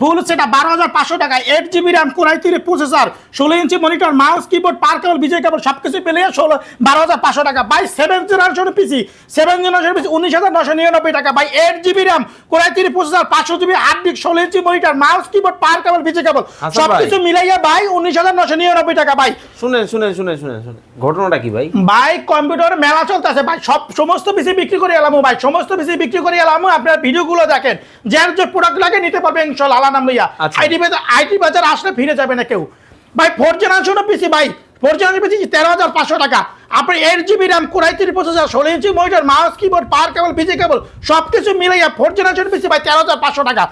ফুল সেটা বারো হাজার পাঁচশো টাকা eight GB RAM core i three processor ষোলো inch monitor mouse keyboard power cable বিজয় কেবল সব কিছু পেলে ষোলো, বারো হাজার পাঁচশো টাকা। By seven generation PC seven generation PC উনিশ হাজার নশো নিরানব্বই টাকা। By eight GB RAM core i three processor পাঁচশো জিবি হার্ড ডিস্ক ষোলো inch monitor mouse keyboard power cable cable Hasan সব ভাই। কিছু মিলাইয়া বাই উনিশ হাজার নশো নিরানব্বই টাকা বাই শুনেন শুনেন শুনেন শুনেন শুনেন। ঘটনাটা কি ভাই? ভাই কম্পিউটার মেলা চলতেছে। ভাই সব সমস্ত পিসি বিক্রি করে এলাম ভাই সমস্ত পিসি বিক্রি করে এলাম আপনার ভিডিওগুলো দেখেন যার যে প্রোডাক্ট লাগে নিতে পারবে ইনশাল্লাহ আল্লাহ নাম লইয়া। আচ্ছা। আইটি বাজার আইটি বাজার আসলে ফিরে যাবে না কেউ। ভাই ফোর জেনারেশন পিসি ভাই ফোর জেনারেশন পিসি তেরো হাজার পাঁচশো টাকা। আপনি eight GB RAM core i তিরিশ প্রসেসর ষোলো inch monitor mouse keyboard power cable busy cable সব কিছু মিলাইয়া ফোর জেনারেশন পিসি ভাই, তেরো হাজার পাঁচশো টাকা।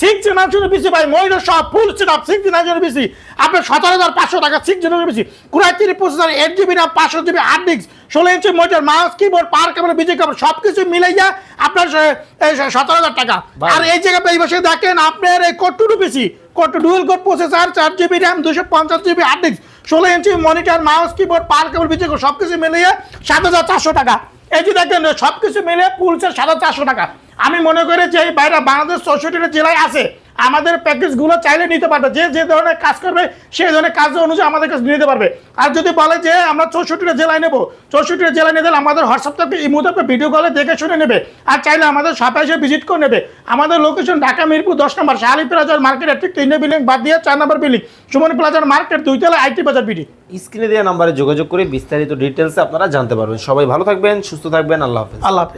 সিক্স জেনারেশন পিসি ভাই মনিটর সব full set up six generation PC আপনার সতেরো হাজার পাঁচশো টাকা six generation PC core i three processor eight GB RAM পাঁচশো জিবি হার্ড ডিস্ক ষোলো inch monitor mouse keyboard power cable busy cable সব কিছু মিলাইয়া আপনার সতেরো হাজার টাকা। আর এই জায়গায় এই বসে দেখেন আপনার এই core two PC core two dual core processor চার জিবি র্যাম দুশো পঞ্চাশ জিবি হার্ড ডিস্ক ষোলো inch monitor mouse keyboard power cable বিচে সব কিছু মিলিয়ে সাত হাজার চারশো টাকা। এই যে দেখেন সব কিছু মিলে পুলছে সাড়ে চারশো টাকা। আমি মনে করি যে এই বাইরে বাংলাদেশ চৌষট্টিটা জেলায় আছে। আমাদের প্যাকেজগুলো চাইলে নিতে পারবে। যে যে ধরনের কাজ করবে সেই ধরনের কাজ অনুযায়ী আমাদের কাছে নিতে পারবে। আর যদি বলে যে আমরা চৌষট্টিটা জেলায় নেব চৌষট্টিটা জেলায় নিয়ে আমাদের হোয়াটসঅ্যাপ থেকে এই মুহূর্তে ভিডিও কলে দেখে শুনে নেবে। আর চাইলে আমাদের সাপে এসে ভিজিট করে নেবে। আমাদের লোকেশন ঢাকা মিরপুর দশ নম্বর শাহালি প্লাজার মার্কেটের ঠিক তিনটে বিল্ডিং বাদ দিয়ে চার নম্বর বিল্ডিং সুমনি প্লাজার মার্কেট দুইতলা আইটি বাজার বিডি স্ক্রিনে দেওয়া নাম্বারে যোগাযোগ করে বিস্তারিত ডিটেলসে আপনারা জানতে পারবেন। সবাই ভালো থাকবেন সুস্থ থাকবেন আল্লাহ হাফেজ। আল্লাহ হাফিজ।